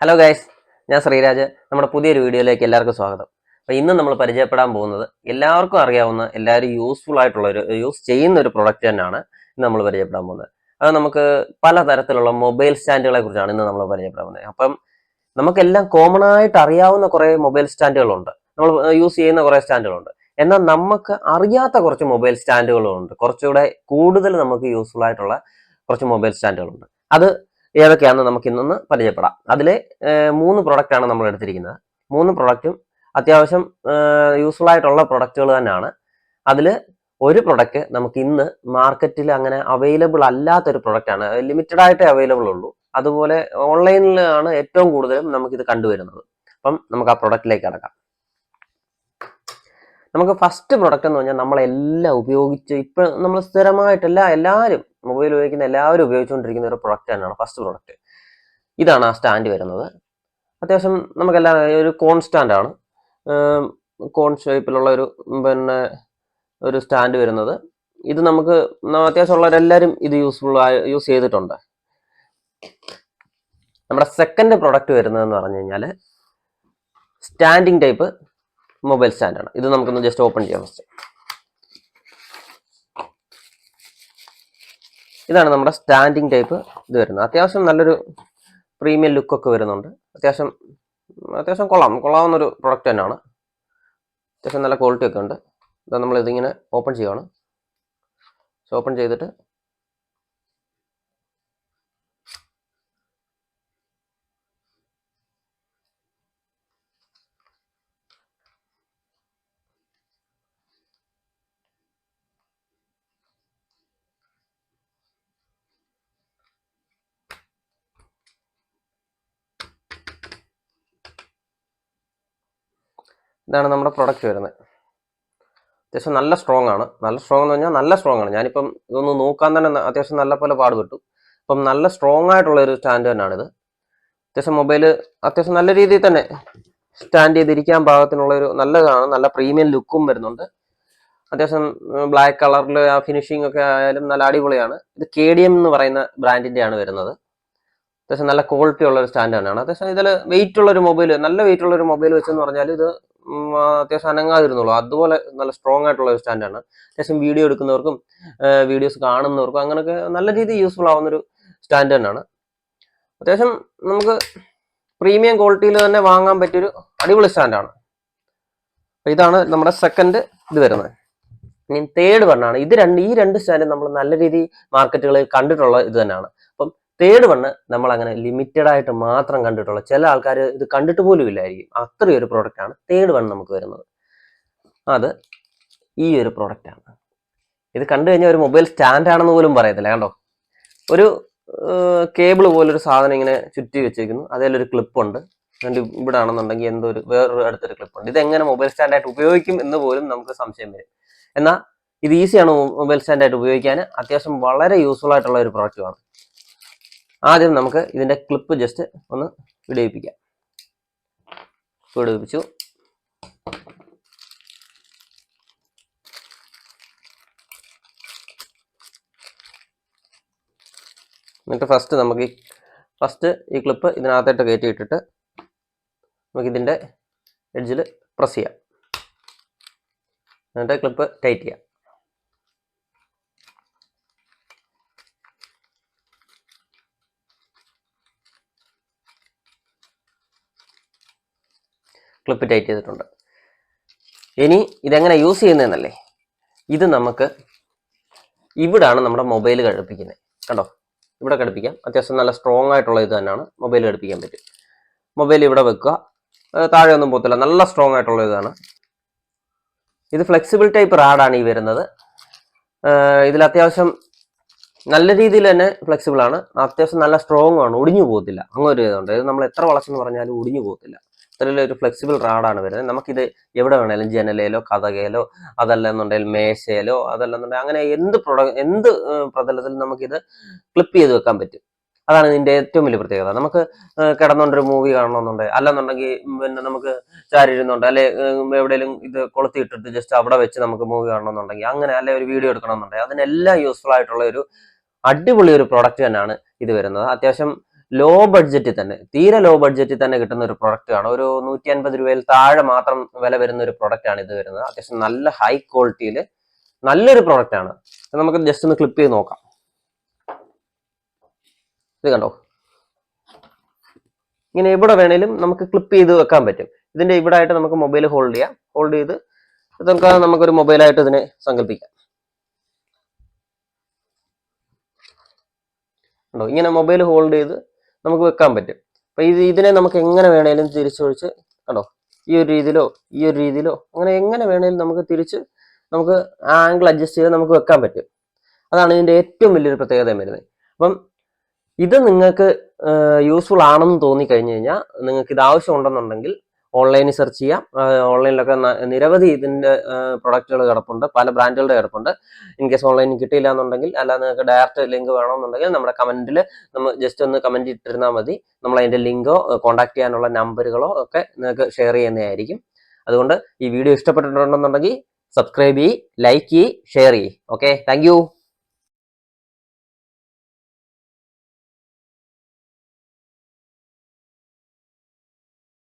Hello guys ഞാൻ ശ്രീരാജ്. നമ്മുടെ പുതിയൊരു വീഡിയോയിലേക്ക് എല്ലാവർക്കും സ്വാഗതം. അപ്പോൾ ഇന്ന് നമ്മൾ പരിചയപ്പെടാൻ പോകുന്നത് എല്ലാവർക്കും അറിയാവുന്ന എല്ലാവരും യൂസ്ഫുൾ ആയിട്ടുള്ള ഒരു യൂസ് ചെയ്യുന്ന ഒരു പ്രൊഡക്റ്റ് തന്നെയാണ് ഇന്ന് നമ്മൾ പരിചയപ്പെടാൻ പോകുന്നത്. അത് നമുക്ക് പല തരത്തിലുള്ള മൊബൈൽ സ്റ്റാൻഡുകളെ കുറിച്ചാണ് ഇന്ന് നമ്മൾ പരിചയപ്പെടാൻ പോകുന്നത്. അപ്പം നമുക്കെല്ലാം കോമൺ ആയിട്ട് അറിയാവുന്ന കുറേ മൊബൈൽ സ്റ്റാൻഡുകളുണ്ട് നമ്മൾ യൂസ് ചെയ്യുന്ന കുറേ സ്റ്റാൻഡുകളുണ്ട്. എന്നാൽ നമുക്ക് അറിയാത്ത കുറച്ച് മൊബൈൽ സ്റ്റാൻഡുകളുണ്ട്. കുറച്ചുകൂടെ കൂടുതൽ നമുക്ക് യൂസ്ഫുൾ ആയിട്ടുള്ള കുറച്ച് മൊബൈൽ സ്റ്റാൻഡുകളുണ്ട്. അത് ഏതൊക്കെയാണെന്ന് നമുക്ക് ഇന്നൊന്ന് പരിചയപ്പെടാം. അതിലെ മൂന്ന് പ്രൊഡക്റ്റ് ആണ് നമ്മൾ എടുത്തിരിക്കുന്നത്. മൂന്ന് പ്രൊഡക്റ്റും അത്യാവശ്യം യൂസ്ഫുൾ ആയിട്ടുള്ള പ്രൊഡക്റ്റുകൾ തന്നെയാണ്. അതിൽ ഒരു പ്രൊഡക്റ്റ് നമുക്ക് ഇന്ന് മാർക്കറ്റിൽ അങ്ങനെ അവൈലബിൾ അല്ലാത്തൊരു പ്രൊഡക്റ്റ് ആണ്. ലിമിറ്റഡ് ആയിട്ടേ അവൈലബിൾ ഉള്ളൂ. അതുപോലെ ഓൺലൈനിലാണ് ഏറ്റവും കൂടുതലും നമുക്കിത് കണ്ടുവരുന്നത്. അപ്പം നമുക്ക് ആ പ്രൊഡക്റ്റിലേക്ക് കടക്കാം. നമുക്ക് ഫസ്റ്റ് പ്രൊഡക്റ്റ് എന്ന് പറഞ്ഞാൽ നമ്മളെല്ലാം ഉപയോഗിച്ച് ഇപ്പം നമ്മൾ സ്ഥിരമായിട്ടല്ല എല്ലാവരും മൊബൈൽ ഉപയോഗിക്കുന്ന എല്ലാവരും ഉപയോഗിച്ചുകൊണ്ടിരിക്കുന്ന ഒരു പ്രൊഡക്റ്റ് തന്നെയാണ് ഫസ്റ്റ് പ്രൊഡക്റ്റ് ഇതാണ് ആ സ്റ്റാൻഡ് വരുന്നത്. അത്യാവശ്യം നമുക്കെല്ലാം ഒരു കോൺ സ്റ്റാൻഡാണ് കോൺ ഷേപ്പിലുള്ള ഒരു പിന്നെ ഒരു സ്റ്റാൻഡ് വരുന്നത്. ഇത് നമുക്ക് അത്യാവശ്യം അത്യാവശ്യമുള്ളവരെല്ലാവരും ഇത് യൂസ്ഫുൾ യൂസ് ചെയ്തിട്ടുണ്ട്. നമ്മുടെ സെക്കൻഡ് പ്രൊഡക്റ്റ് വരുന്നതെന്ന് പറഞ്ഞു കഴിഞ്ഞാൽ സ്റ്റാൻഡിങ് ടൈപ്പ് മൊബൈൽ സ്റ്റാൻഡാണ്. ഇത് നമുക്കൊന്ന് ജസ്റ്റ് ഓപ്പൺ ചെയ്യാം ഫസ്റ്റ് ഇതാണ് നമ്മുടെ സ്റ്റാൻഡിങ് ടൈപ്പ് ഇത് വരുന്നത്. അത്യാവശ്യം നല്ലൊരു പ്രീമിയം ലുക്കൊക്കെ വരുന്നുണ്ട്. അത്യാവശ്യം അത്യാവശ്യം കൊള്ളാം. കൊള്ളാവുന്നൊരു പ്രൊഡക്റ്റ് തന്നെയാണ്. അത്യാവശ്യം നല്ല ക്വാളിറ്റി ഒക്കെ ഉണ്ട്. ഇതാ നമ്മൾ ഇതിങ്ങനെ ഓപ്പൺ ചെയ്യുവാണ് ഓപ്പൺ ചെയ്തിട്ട് ഇതാണ് നമ്മുടെ പ്രൊഡക്റ്റ് വരുന്നത്. അത്യാവശ്യം നല്ല സ്ട്രോങ് ആണ്. നല്ല സ്ട്രോങ് എന്ന് പറഞ്ഞാൽ നല്ല സ്ട്രോങ് ആണ്. ഞാനിപ്പം ഇതൊന്ന് നോക്കാൻ തന്നെ അത്യാവശ്യം നല്ല പോലെ പാടുപെട്ടു. അപ്പം നല്ല സ്ട്രോങ് ആയിട്ടുള്ള ഒരു സ്റ്റാൻഡ് തന്നെയാണിത്. അത്യാവശ്യം മൊബൈൽ അത്യാവശ്യം നല്ല രീതിയിൽ തന്നെ സ്റ്റാൻഡ് ചെയ്തിരിക്കാൻ പാകത്തിനുള്ള ഒരു നല്ലതാണ്. നല്ല പ്രീമിയം ലുക്കും വരുന്നുണ്ട്. അത്യാവശ്യം ബ്ലാക്ക് കളറിൽ ആ ഫിനിഷിംഗ് ഒക്കെ ആയാലും നല്ല അടിപൊളിയാണ്. ഇത് കെ ഡി എം എന്ന് പറയുന്ന ബ്രാൻഡിന്റെ ആണ് വരുന്നത്. അത്യാവശ്യം നല്ല ക്വാളിറ്റി ഉള്ള ഒരു സ്റ്റാൻഡ് തന്നെയാണ്. അത്യാവശ്യം ഇതിൽ വെയിറ്റ് ഉള്ള ഒരു മൊബൈൽ നല്ല വെയിറ്റ് ഉള്ള ഒരു മൊബൈൽ വെച്ചെന്ന് പറഞ്ഞാൽ ഇത് അത്യാവശ്യം അനങ്ങാതിരുന്നുള്ളൂ. അതുപോലെ നല്ല സ്ട്രോങ് ആയിട്ടുള്ള ഒരു സ്റ്റാൻഡാണ് അത്യാവശ്യം വീഡിയോ എടുക്കുന്നവർക്കും വീഡിയോസ് കാണുന്നവർക്കും അങ്ങനെയൊക്കെ നല്ല രീതിയിൽ യൂസ്ഫുൾ ആവുന്ന ഒരു സ്റ്റാൻഡ് തന്നെയാണ്. അത്യാവശ്യം നമുക്ക് പ്രീമിയം ക്വാളിറ്റിയിൽ തന്നെ വാങ്ങാൻ പറ്റിയൊരു അടിപൊളി സ്റ്റാൻഡാണ് അപ്പം ഇതാണ് നമ്മുടെ സെക്കൻഡ് ഇത് വരുന്നത്. ഇനി തേർഡ് വണ്ണാണ് ഇത് രണ്ട് ഈ രണ്ട് സ്റ്റാൻഡും നമ്മൾ നല്ല രീതിയിൽ മാർക്കറ്റുകളിൽ കണ്ടിട്ടുള്ള ഇത് തന്നെയാണ്. തേർഡ് വണ്ണ് നമ്മൾ അങ്ങനെ ലിമിറ്റഡ് ആയിട്ട് മാത്രം കണ്ടിട്ടുള്ള ചില ആൾക്കാർ ഇത് കണ്ടിട്ട് പോലും ഇല്ലായിരിക്കും. അത്രയൊരു ഒരു പ്രോഡക്റ്റ് ആണ് തേർഡ് വൺ നമുക്ക് വരുന്നത്. അത് ഈ ഒരു പ്രോഡക്റ്റ് ആണ്. ഇത് കണ്ടു കഴിഞ്ഞാൽ ഒരു മൊബൈൽ സ്റ്റാൻഡ് ആണെന്ന് പോലും പറയത്തില്ല കണ്ടോ? ഒരു കേബിൾ പോലൊരു സാധനം ഇങ്ങനെ ചുറ്റി വെച്ചിരിക്കുന്നു. അതിലൊരു ക്ലിപ്പ് ഉണ്ട്. അതിന്റെ ഇവിടെ ആണെന്നുണ്ടെങ്കിൽ എന്തോ ഒരു വേറൊരു അടുത്തൊരു ക്ലിപ്പുണ്ട് ഇത് എങ്ങനെ മൊബൈൽ സ്റ്റാൻഡായിട്ട് ഉപയോഗിക്കും എന്ന് പോലും നമുക്ക് സംശയം വരും. എന്നാൽ ഇത് ഈസിയാണ് മൊബൈൽ സ്റ്റാൻഡായിട്ട് ഉപയോഗിക്കാൻ. അത്യാവശ്യം വളരെ യൂസ്ഫുൾ ആയിട്ടുള്ള ഒരു പ്രോഡക്റ്റുമാണ് ആദ്യം നമുക്ക് ഇതിന്റെ ക്ലിപ്പ് ജസ്റ്റ് ഒന്ന് വിടയിപ്പിക്കാം വിടയിപ്പിച്ചു എന്നിട്ട് ഫസ്റ്റ് നമുക്ക് ഈ ഫസ്റ്റ് ഈ ക്ലിപ്പ് ഇതിനകത്തായിട്ട് നമുക്ക് ഇതിന്റെ എഡ്ജിൽ പ്രസ് ചെയ്യാം. എന്നിട്ട് ക്ലിപ്പ് ടൈറ്റ് ചെയ്യാം. ക്ലിപ്പ് ടൈറ്റ് ചെയ്തിട്ടുണ്ട്. ഇനി ഇതെങ്ങനെ യൂസ് ചെയ്യുന്നതെന്നല്ലേ? ഇത് നമുക്ക് ഇവിടാണ് നമ്മുടെ മൊബൈൽ ഘടിപ്പിക്കുന്നത് കണ്ടോ? ഇവിടെ ഘടിപ്പിക്കാം. അത്യാവശ്യം നല്ല സ്ട്രോങ് ആയിട്ടുള്ള ഇത് തന്നെയാണ് മൊബൈൽ ഘടിപ്പിക്കാൻ പറ്റും മൊബൈൽ ഇവിടെ വെക്കുക. താഴെ ഒന്നും പോകത്തില്ല. നല്ല സ്ട്രോങ് ആയിട്ടുള്ള ഇതാണ്. ഇത് ഫ്ലെക്സിബിൾ ടൈപ്പ് റാഡാണ് ഈ വരുന്നത്. ഇതിൽ അത്യാവശ്യം നല്ല രീതിയിൽ തന്നെ ഫ്ലെക്സിബിൾ ആണ്. അത്യാവശ്യം നല്ല സ്ട്രോങ് ആണ്. ഒടിഞ്ഞു പോകത്തില്ല. അങ്ങനെ ഒരു ഇതുണ്ട്. ഇത് നമ്മൾ എത്ര വളച്ചെന്ന് പറഞ്ഞാലും ഒടിഞ്ഞു പോകത്തില്ല. ഇത്രയും ഒരു ഫ്ലെക്സിബിൾ റാഡാണ് വരുന്നത്. നമുക്കിത് എവിടെ വേണേലും ജനലയിലോ കഥകയിലോ അതല്ലെന്നുണ്ടെങ്കിൽ മേശയിലോ അതല്ലെന്നുണ്ടെങ്കിൽ അങ്ങനെ എന്ത് പ്രൊഡക് എന്ത് പ്രതലത്തിൽ നമുക്കിത് ക്ലിപ്പ് ചെയ്ത് വെക്കാൻ പറ്റും. അതാണ് ഇതിന്റെ ഏറ്റവും വലിയ പ്രത്യേകത. നമുക്ക് കിടന്നുകൊണ്ടൊരു മൂവി കാണണമെന്നുണ്ടെങ്കിൽ അല്ലെന്നുണ്ടെങ്കിൽ പിന്നെ നമുക്ക് ചാരി ഇരുന്നുണ്ട് അല്ലെ എവിടെയെങ്കിലും ഇത് കൊളുത്തി ഇട്ടിട്ട് ജസ്റ്റ് അവിടെ വെച്ച് നമുക്ക് മൂവി കാണണമെന്നുണ്ടെങ്കിൽ അങ്ങനെ അല്ലെ ഒരു വീഡിയോ എടുക്കണമെന്നുണ്ടെങ്കിൽ അതിനെല്ലാം യൂസ്ഫുൾ ആയിട്ടുള്ള ഒരു അടിപൊളി ഒരു പ്രൊഡക്റ്റ് തന്നെയാണ് ഇത് വരുന്നത്. അത്യാവശ്യം ലോ ബഡ്ജറ്റിൽ തന്നെ തീരെ ലോ ബഡ്ജറ്റിൽ തന്നെ കിട്ടുന്ന ഒരു പ്രൊഡക്റ്റ് ആണ്. ഒരു നൂറ്റി അൻപത് രൂപയിൽ താഴെ മാത്രം വില വരുന്ന ഒരു പ്രൊഡക്റ്റ് ആണ് ഇത് വരുന്നത്. അത്യാവശ്യം നല്ല ഹൈ ക്വാളിറ്റിയിൽ നല്ലൊരു പ്രൊഡക്റ്റ് ആണ്. നമുക്ക് ജസ്റ്റ് ഒന്ന് ക്ലിപ്പ് ചെയ്ത് നോക്കാം. ഇത് കണ്ടോ? ഇങ്ങനെ എവിടെ വേണേലും നമുക്ക് ക്ലിപ്പ് ചെയ്ത് വെക്കാൻ പറ്റും. ഇതിന്റെ ഇവിടെ ആയിട്ട് നമുക്ക് മൊബൈൽ ഹോൾഡ് ചെയ്യാം. ഹോൾഡ് ചെയ്ത് നമുക്ക് നമുക്കൊരു മൊബൈലായിട്ട് ഇതിനെ സങ്കല്പിക്കാം. ഇങ്ങനെ മൊബൈൽ ഹോൾഡ് ചെയ്ത് നമുക്ക് വെക്കാൻ പറ്റും. അപ്പൊ ഇത് ഇതിനെ നമുക്ക് എങ്ങനെ വേണേലും തിരിച്ചൊഴിച്ച് കണ്ടോ? ഈ ഒരു രീതിയിലോ ഈ ഒരു രീതിയിലോ അങ്ങനെ എങ്ങനെ വേണേലും നമുക്ക് തിരിച്ച് നമുക്ക് ആംഗിൾ അഡ്ജസ്റ്റ് ചെയ്ത് നമുക്ക് വെക്കാൻ പറ്റും. അതാണ് ഇതിന്റെ ഏറ്റവും വലിയൊരു പ്രത്യേകത വരുന്നത്. അപ്പം ഇത് നിങ്ങൾക്ക് യൂസ്ഫുൾ ആണെന്ന് തോന്നി കഴിഞ്ഞു കഴിഞ്ഞാൽ നിങ്ങൾക്ക് ഇത് ആവശ്യമുണ്ടെന്നുണ്ടെങ്കിൽ ഓൺലൈനിൽ സെർച്ച് ചെയ്യാം. ഓൺലൈനിലൊക്കെ നിരവധി ഇതിന്റെ പ്രൊഡക്റ്റുകൾ കിടപ്പുണ്ട്. പല ബ്രാൻഡുകളുടെ കിടപ്പുണ്ട്. ഇൻ കേസ് ഓൺലൈനിൽ കിട്ടിയില്ല എന്നുണ്ടെങ്കിൽ അല്ല നിങ്ങൾക്ക് ഡയറക്റ്റ് ലിങ്ക് വേണമെന്നുണ്ടെങ്കിൽ നമ്മുടെ കമന്റിൽ നമ്മൾ ജസ്റ്റ് ഒന്ന് കമന്റ് ഇട്ടിരുന്നാൽ മതി. നമ്മൾ അതിന്റെ ലിങ്കോ കോൺടാക്ട് ചെയ്യാനുള്ള നമ്പറുകളോ ഒക്കെ നിങ്ങൾക്ക് ഷെയർ ചെയ്യുന്നതായിരിക്കും അതുകൊണ്ട് ഈ വീഡിയോ ഇഷ്ടപ്പെട്ടിട്ടുണ്ടെന്നുണ്ടെങ്കിൽ സബ്സ്ക്രൈബ് ചെയ്യ് ലൈക്ക് ചെയ്യ് ഷെയർ ചെയ്യ്. Okay thank